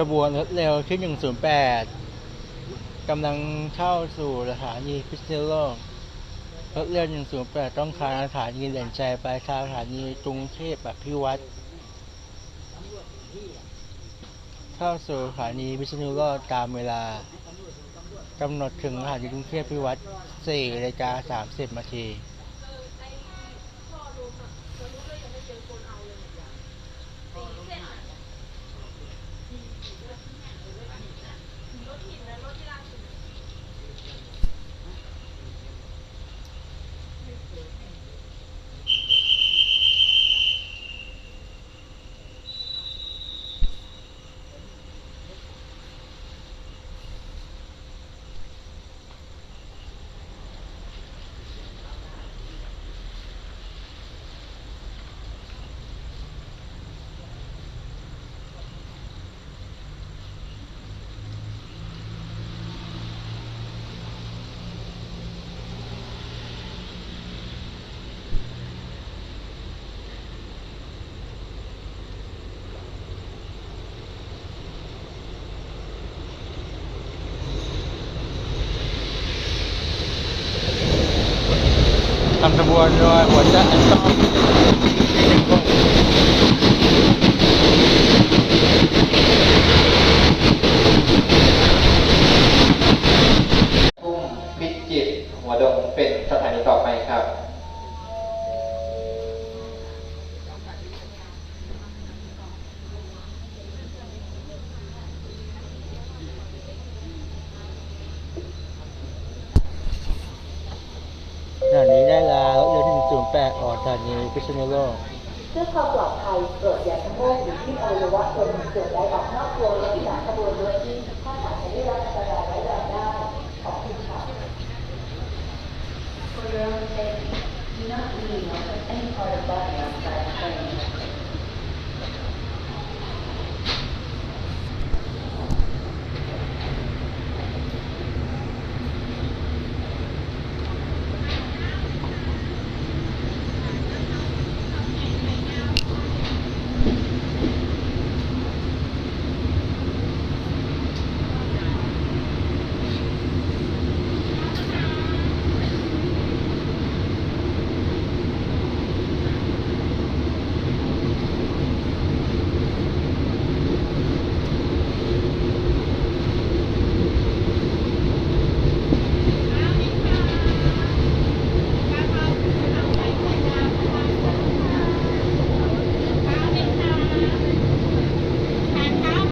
ขบวนรถเร็วที่ 108 กำลังเข้าสู่สถานีพิษณุโลก รถเร็ว 108 ต้องการสถานีเหรียญใจไปทางสถานีกรุงเทพอภิวัตรเข้าสู่สถานีพิษณุโลกตามเวลากำหนดถึงสถานีกรุงเทพอภิวัตร4นาฬิกา30นาที ทำขบวนโดยหัวใจอันต้องหนึ่งพวก ทุ่งพิจิตรหัวดงเป็นสถานีต่อไปครับ สถานีได้ลารถเร็ว ที่ออกสถานีพิษณุโลกเพื่อความปลอดภัยโปรดอย่าชะโงกอยู่ที่อวัยวะส่วนหนึ่งส่วนใด